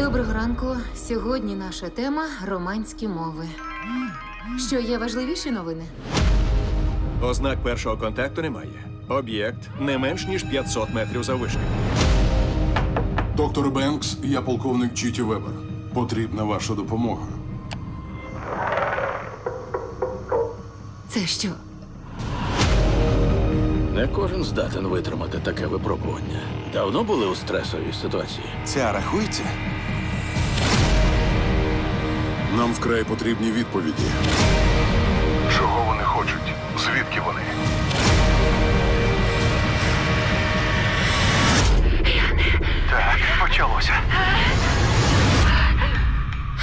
Доброго ранку. Сьогодні наша тема романські мови. Що є важливіші новини? Ознак першого контакту немає. Об'єкт не менш ніж 500 метрів заввишки. Доктор Бенкс, я полковник Чіті Вебер. Потрібна ваша допомога. Це що? Не кожен здатен витримати таке випробування. Давно були у стресовій ситуації. Ця рахується? Нам вкрай потрібні відповіді. Чого вони хочуть? Звідки вони? Так, почалося.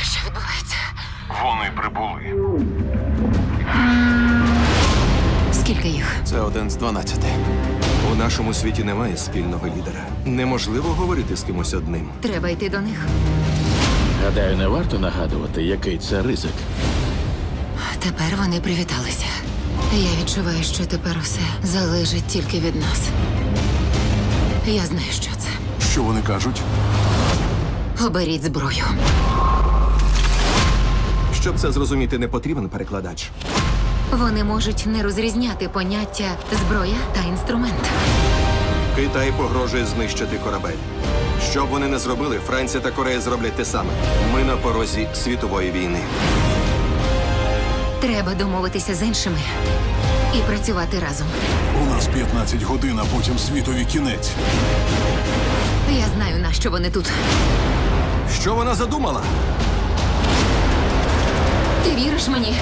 Що відбувається? Вони прибули. Скільки їх? Це один з дванадцяти. У нашому світі немає спільного лідера. Неможливо говорити з кимось одним. Треба йти до них. Гадаю, не варто нагадувати, який це ризик. Тепер вони привіталися. Я відчуваю, що тепер все залежить тільки від нас. Я знаю, що це. Що вони кажуть? Оберіть зброю. Щоб це зрозуміти, не потрібен перекладач. Вони можуть не розрізняти поняття зброя та інструмент. Китай погрожує знищити корабель. Що б вони не зробили, Франція та Корея зроблять те саме. Ми на порозі світової війни. Треба домовитися з іншими і працювати разом. У нас 15 годин, а потім світові кінець. Я знаю, на що вони тут. Що вона задумала? Ти віриш мені?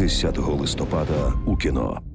10 листопада у кіно.